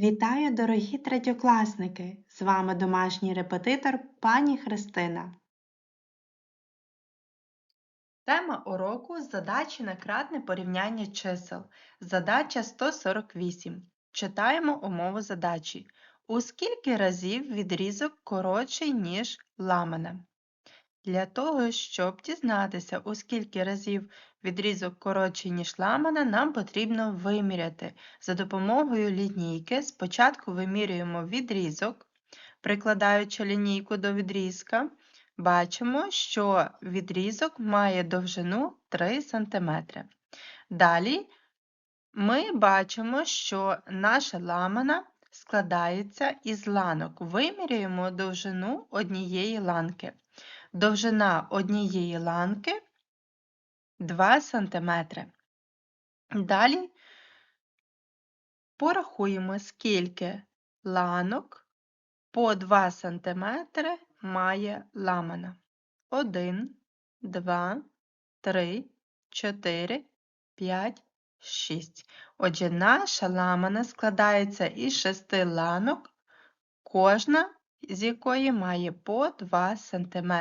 Вітаю, дорогі третьокласники! З вами домашній репетитор пані Христина. Тема уроку задачі на кратне порівняння чисел. Задача 148. Читаємо умову задачі. У скільки разів відрізок коротший, ніж ламана? Для того, щоб дізнатися, у скільки разів відрізок коротший, ніж ламана, нам потрібно виміряти. За допомогою лінійки спочатку вимірюємо відрізок, прикладаючи лінійку до відрізка, бачимо, що відрізок має довжину 3 см. Далі ми бачимо, що наша ламана складається із ланок. Вимірюємо довжину однієї ланки. Довжина однієї ланки 2 см. Далі порахуємо, скільки ланок по 2 см має ламана. 1, 2, 3, 4, 5, 6. Отже, наша ламана складається із 6 ланок, кожна з якої має по 2 см.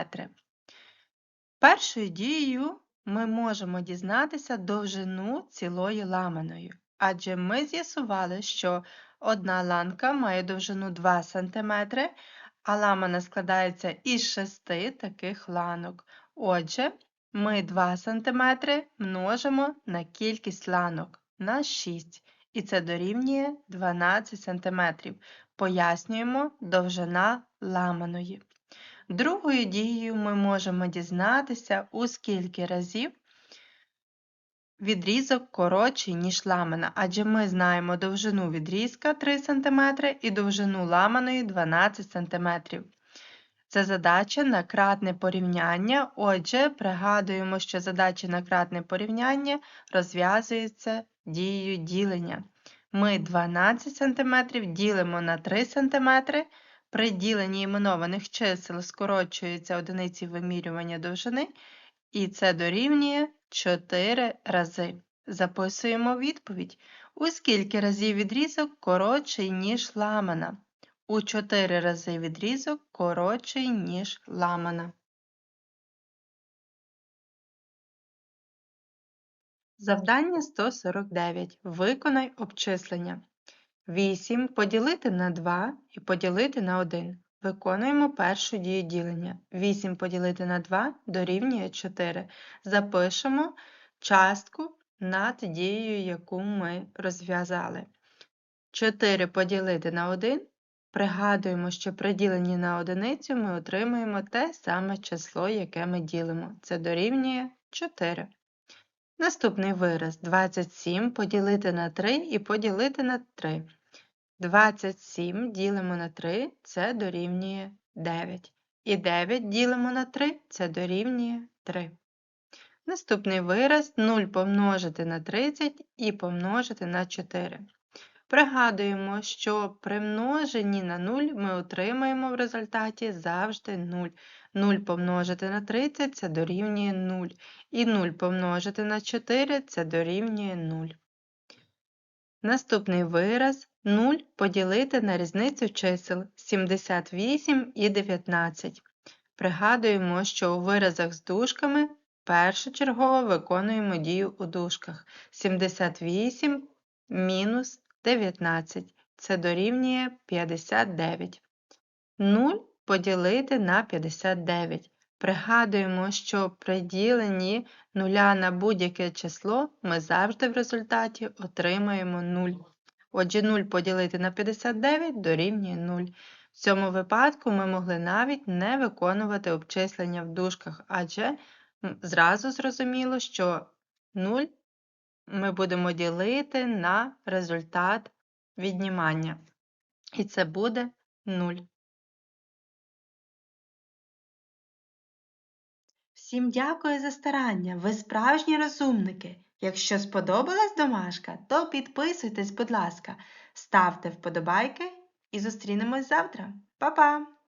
Першою дією ми можемо дізнатися довжину цілої ламаної, адже ми з'ясували, що одна ланка має довжину 2 см, а ламана складається із 6 таких ланок. Отже, ми 2 см множимо на кількість ланок на 6, і це дорівнює 12 см. Пояснюємо довжина ламаної. Другою дією ми можемо дізнатися, у скільки разів відрізок коротший, ніж ламана, адже ми знаємо довжину відрізка 3 см і довжину ламаної 12 см. Це задача на кратне порівняння. Отже, пригадуємо, що задача на кратне порівняння розв'язується дією ділення. Ми 12 см ділимо на 3 см. При діленні іменованих чисел скорочуються одиниці вимірювання довжини, і це дорівнює 4 рази. Записуємо відповідь. У скільки разів відрізок коротший, ніж ламана? У 4 рази відрізок коротший, ніж ламана. Завдання 149. Виконай обчислення. 8 поділити на 2 і поділити на 1. Виконуємо першу дію ділення. 8 поділити на 2 дорівнює 4. Запишемо частку над дією, яку ми розв'язали. 4 поділити на 1. Пригадуємо, що при діленні на одиницю ми отримуємо те саме число, яке ми ділимо. Це дорівнює 4. Наступний вираз 27 поділити на 3 і поділити на 3. 27 ділимо на 3 це дорівнює 9. І 9 ділимо на 3 це дорівнює 3. Наступний вираз 0 помножити на 30 і помножити на 4. Пригадуємо, що при множенні на 0 ми отримаємо в результаті завжди 0. 0 помножити на 30 це дорівнює 0. І 0 помножити на 4 це дорівнює 0. Наступний вираз 0 поділити на різницю чисел 78 і 19. Пригадуємо, що у виразах з дужками першочергово виконуємо дію у дужках. 78 мінус 19. Це дорівнює 59. 0 поділити на 59. Пригадуємо, що при діленні нуля на будь-яке число ми завжди в результаті отримаємо 0. Отже, 0 поділити на 59 дорівнює 0. В цьому випадку ми могли навіть не виконувати обчислення в дужках, адже зразу зрозуміло, що 0 ми будемо ділити на результат віднімання. І це буде 0. Всім дякую за старання. Ви справжні розумники. Якщо сподобалась домашка, то підписуйтесь, будь ласка, ставте вподобайки і зустрінемось завтра. Па-па!